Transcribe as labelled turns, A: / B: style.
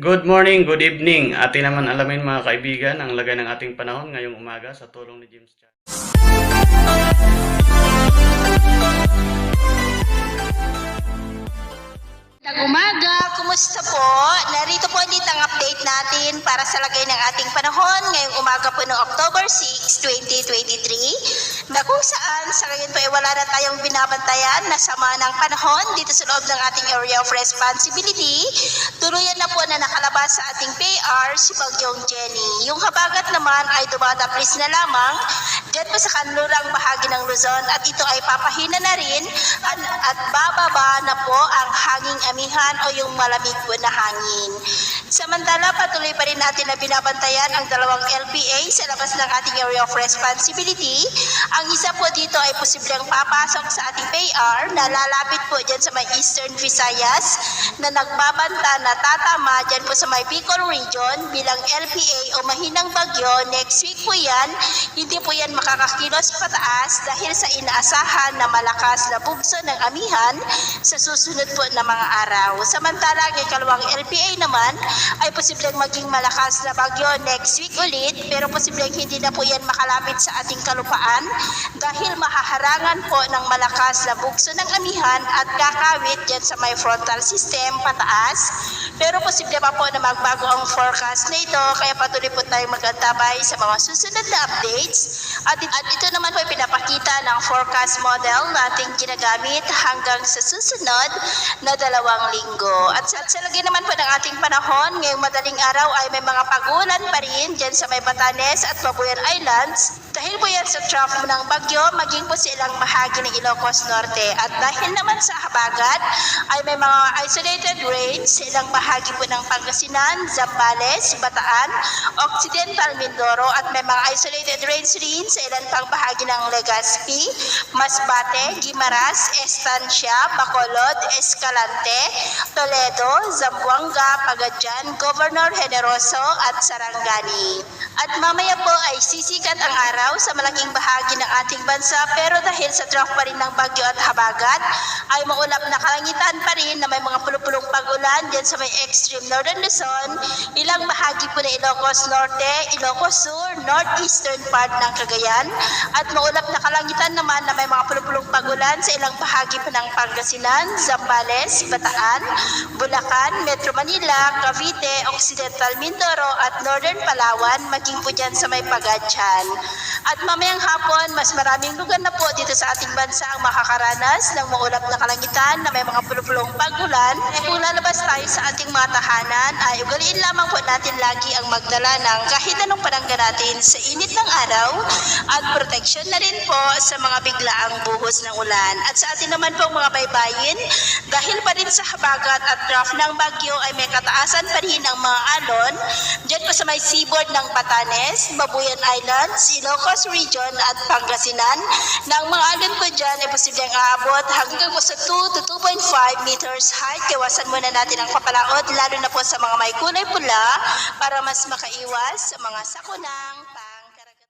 A: Good morning, good evening. Atin naman alamin mga kaibigan ang lagay ng ating panahon ngayong umaga sa tulong ni James Chan.
B: Umaga, kumusta po? Narito po ulit ang update natin para sa lagay ng ating panahon ngayong umaga po ng October 6, 2023 na kung saan sa ngayon po ay wala na tayong binabantayan na sama ng panahon dito sa loob ng ating area of responsibility. Tuluyan na po na nakalabas sa ating PR si Bagyong Jenny. Yung habagat naman ay dumadaplis na lamang dyan po sa kanlurang bahagi ng Luzon at ito ay papahina na rin at, at bababa na po ang hanging amihan o yung malamig po na hangin. Samantala, patuloy pa rin natin na binabantayan ang dalawang LPA sa labas ng ating area of responsibility. Ang isa po dito ay posibleng papasok sa ating PAR na lalapit po dyan sa may Eastern Visayas na nagbabanta na tatama dyan po sa may Bicol region bilang LPA o mahinang bagyo. Next week po yan, hindi po yan makakakilos pataas dahil sa inaasahan na malakas na bugso ng amihan sa susunod po na mga araw. Samantala, ang ikalawang LPA naman ay posibleng maging malakas na bagyo next week ulit pero posibleng hindi na po yan makalapit sa ating kalupaan dahil mahaharangan po ng malakas na bugso ng amihan at kakawit dyan sa may frontal system pataas pero posible pa po na magbago ang forecast na ito kaya patuloy po tayong magantabay sa mga susunod na updates at, at ito naman po pinapakita ng forecast model na ating ginagamit hanggang sa susunod na dalawang linggo. At sa, at sa lagay naman po ng ating panahon, ngayong madaling araw ay may mga pagulan pa rin dyan sa may Batanes at Babuyan Islands. Dahil po yan sa trough ng bagyo, maging po sa ilang bahagi ng Ilocos Norte. At dahil naman sa habagat, ay may mga isolated rains sa ilang bahagi po ng Pangasinan, Zambales, Bataan, Occidental Mindoro at may mga isolated rains rin sa ilan pang bahagi ng Legazpi, Masbate, Guimaras, Estancia, Bacolod, Escalante, Toledo, Zamboanga, Pagadian, Governor Generoso at Sarangani. At mamaya po ay sisikat ang araw sa malaking bahagi ng ating bansa pero dahil sa trough pa rin ng bagyo at habagat ay maulap na kalangitan pa rin na may mga pulupulong pag-ulan dyan sa may extreme northern Luzon, ilang bahagi po ng Ilocos Norte, Ilocos Sur, northeastern part ng Cagayan at maulap na kalangitan naman na may mga pulupulong pag-ulan sa ilang bahagi po ng Pangasinan, Zambales, Bataan, Bulacan, Metro Manila, Cavite, Occidental Mindoro at Northern Palawan, maging po dyan sa may Pagadian. At mamayang hapon, mas maraming lugar na po dito sa ating bansa ang makakaranas ng maulap na kalangitan na may mga pulupulong pag-ulan. Kaya kung lalabas tayo sa ating mga tahanan, ay ugaliin lamang po natin lagi ang magdala ng kahit anong panangga natin sa init ng araw at protection na rin po sa mga biglaang buhos ng ulan. At sa atin naman po mga baybayin, dahil pa rin sa habagat at trough ng bagyo ay may kataasan pa rin ang mga alon, dyan po sa may seaboard ng Batanes, Babuyan Islands, Ilocos Region at Pangasinan, na ang mga alon po dyan ay posibleng aabot hanggang sa 2 to 2.5 meters height. Iwasan muna natin ang papalaot, lalo na po sa mga may kulay pula para mas makaiwas sa mga sakunang